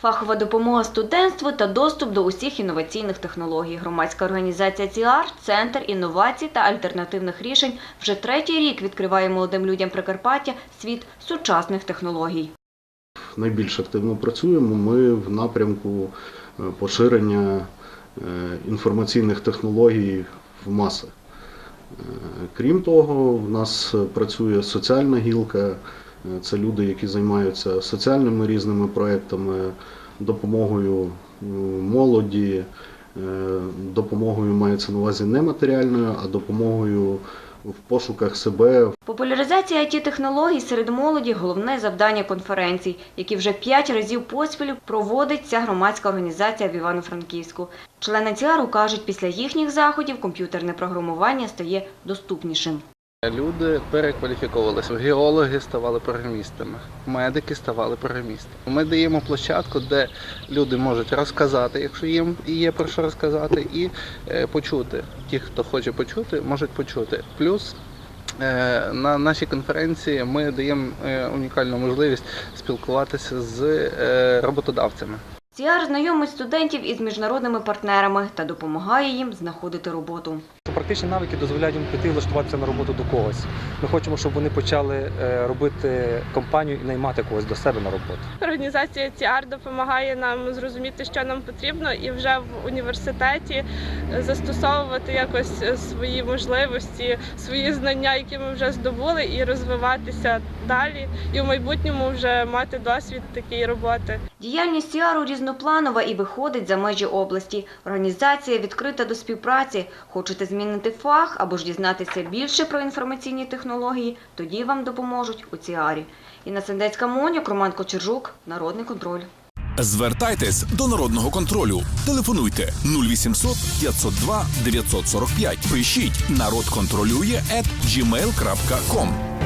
Фахова допомога студентству та доступ до усіх інноваційних технологій. Громадська організація ЦІАР – Центр інновацій та альтернативних рішень вже третій рік відкриває молодим людям Прикарпаття світ сучасних технологій. найбільш активно працюємо ми в напрямку е, поширення е, інформаційних технологій в маси. Е, Крім того, в нас працює соціальна гілка, це люди, які займаються соціальними різними проектами, допомогою молоді, е, допомогою мається на увазі не матеріальною, а допомогою в пошуках себе, Популяризація IT-технологій серед молоді – головне завдання конференцій, які вже п'ять разів поспіль проводить ця громадська організація в Івано-Франківську. Члени ЦІАРу кажуть, після їхніх заходів комп'ютерне програмування стає доступнішим. Люди перекваліфіковувалися. Геологи ставали програмістами, медики ставали програмістами. Ми даємо площадку, де люди можуть розказати, якщо їм є про що розказати, і е, почути. Ті, хто хоче почути, можуть почути. Плюс е, на нашій конференції ми даємо е, унікальну можливість спілкуватися з роботодавцями. ЦІАР знайомить студентів із міжнародними партнерами та допомагає їм знаходити роботу. Практичні навики дозволяють їм піти і влаштуватися на роботу до когось. Ми хочемо, щоб вони почали е, робити компанію і наймати когось до себе на роботу. Організація ТІАР допомагає нам зрозуміти, що нам потрібно, і вже в університеті застосовувати якось е, свої можливості, свої знання, які ми вже здобули, і розвиватися далі, і в майбутньому вже мати досвід такої роботи. Діяльність ЦІАРу різнопланова і виходить за межі області. Організація відкрита до співпраці. Хочете змінити фах або ж дізнатися більше про інформаційні технології, тоді вам допоможуть у ЦІАРі. Інна Сендецька Монюк, Роман Кочержук, Народний контроль. Звертайтесь до народного контролю. Телефонуйте 0800 502 945. Пишіть народ контролює gmail.com.